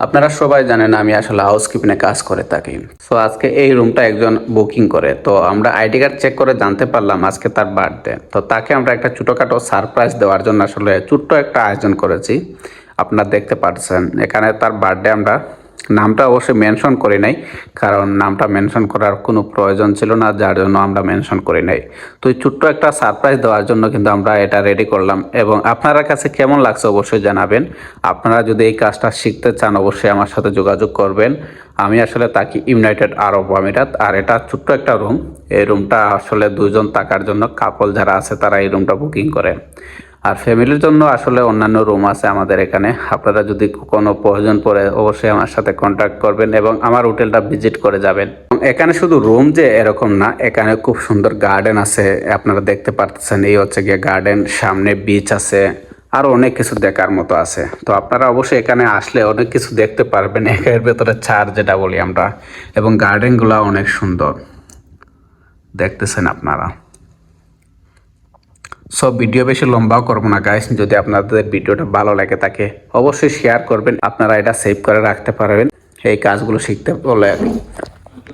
আপনারা সবাই জানেন আমি আসলে হাউসকিপিংয়ে কাজ করে থাকি। সো আজকে এই রুমটা একজন বুকিং করে। তো আমরা আইডি কার্ড চেক করে জানতে পারলাম আজকে তার বার্থডে তো তাকে আমরা একটা ছোটোখাটো সারপ্রাইজ দেওয়ার জন্য আসলে ছোট্ট একটা আয়োজন করেছি। আপনারা দেখতে পাচ্ছেন এখানে তার বার্থডে আমরা নামটা অবশ্যই মেনশন করে নাই, কারণ নামটা মেনশন করার কোনো প্রয়োজন ছিল না, যার জন্য আমরা মেনশন করি নাই। তো ছোট্ট একটা সারপ্রাইজ দেওয়ার জন্য কিন্তু আমরা এটা রেডি করলাম। এবং আপনার কাছে কেমন লাগছে অবশ্যই জানাবেন। আপনারা যদি এই কাজটা শিখতে চান, অবশ্যই আমার সাথে যোগাযোগ করবেন। আমি আসলে থাকি ইউনাইটেড আরব আমিরাত আর এটা ছোট্ট একটা রুম এই রুমটা আসলে দুজন থাকার জন্য কাপল যারা আছে, তারা এই রুমটা বুকিং করে। আর ফ্যামিলির জন্য আসলে অন্যান্য রুম আছে আমাদের এখানে। আপনারা যদি কোনো প্রয়োজন পড়ে, অবশ্যই আমার সাথে কন্ট্যাক্ট করবেন এবং আমার হোটেলটা ভিজিট করে যাবেন। এখানে শুধু রুম যে এরকম না, এখানে খুব সুন্দর গার্ডেন আছে, আপনারা দেখতে পারতেছেন। এই হচ্ছে গিয়ে গার্ডেন সামনে বিচ আছে আরও অনেক কিছু দেখার মতো আছে। তো আপনারা অবশ্যই এখানে আসলে অনেক কিছু দেখতে পারবেন। একের ভেতরে ছাড় যেটা বলি আমরা। এবং গার্ডেনগুলো অনেক সুন্দর। দেখতেছেন আপনারা। সব ভিডিও বেশি লম্বাও করব না গাইস যদি আপনাদের ভিডিওটা ভালো লাগে থাকে, অবশ্যই শেয়ার করবেন। আপনারা এটা সেভ করে রাখতে পারবেন। এই কাজগুলো শিখতে বলে